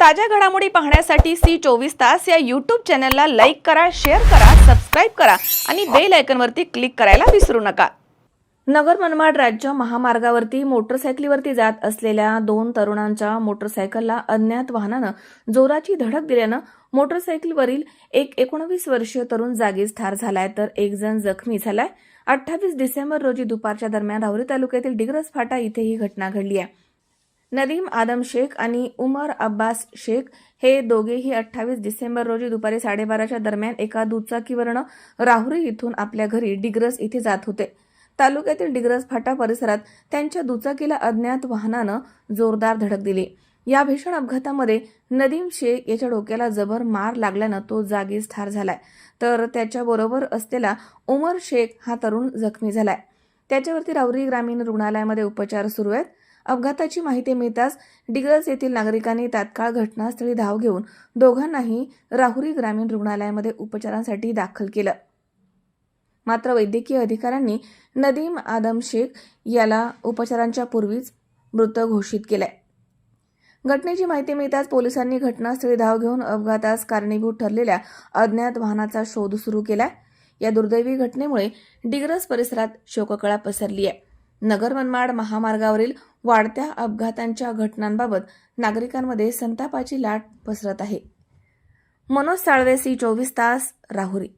ताज्या घडामोडी पाहण्यासाठी सी चोवीस तास या यूट्यूब चॅनलला लाईक करा शेअर करा सबस्क्राईब करा आणि बेल आयकनवरती क्लिक करायला विसरू नका. नगर मनमाड राज्य महामार्गावरती मोटरसायकलीवरती जात असलेल्या दोन तरुणांच्या मोटरसायकलला अज्ञात वाहनानं जोराची धडक दिल्यानं मोटरसायकलवरील एक एकोणवीस वर्षीय तरुण जागीच ठार झालाय तर एक जण जखमी झालाय. अठ्ठावीस डिसेंबर रोजी दुपारच्या दरम्यान राहुरी तालुक्यातील डिग्रस फाटा इथे ही घटना घडली आहे. नदीम आदम शेख आणि उमर अब्बास शेख हे दोघेही अठ्ठावीस डिसेंबर रोजी दुपारी साडेबाराच्या दरम्यान एका दुचाकीवरनं राहुरी इथून आपल्या घरी डिग्रस इथे जात होते. तालुक्यातील डिग्रस फाटा परिसरात त्यांच्या दुचाकीला अज्ञात वाहनानं जोरदार धडक दिली. या भीषण अपघातामध्ये नदीम शेख याच्या डोक्याला जबर मार लागल्यानं तो जागीच ठार झालाय. तर त्याच्याबरोबर असलेला उमर शेख हा तरुण जखमी झालाय. त्याच्यावरती राहुरी ग्रामीण रुग्णालयामध्ये उपचार सुरू आहेत. अपघाताची माहिती मिळताच डिग्रज येथील नागरिकांनी तात्काळ घटनास्थळी धाव घेऊन दोघांनाही राहुरी ग्रामीण रुग्णालयामध्ये उपचारांसाठी दाखल केलं. मात्र वैद्यकीय अधिकाऱ्यांनी नदीम आदम शेख याला उपचारांच्या पूर्वीच मृत घोषित केलाय. घटनेची माहिती मिळताच पोलिसांनी घटनास्थळी धाव घेऊन अपघातास कारणीभूत ठरलेल्या अज्ञात वाहनाचा शोध सुरू केलाय. या दुर्दैवी घटनेमुळे डिग्रस परिसरात शोककळा पसरली आहे नगर मनमाड महामार्गावरील वाढत्या अपघातांच्या घटनांबाबत नागरिकांमध्ये संतापाची लाट पसरत आहे. मनोज साळवे सी चोवीस तास राहुरी.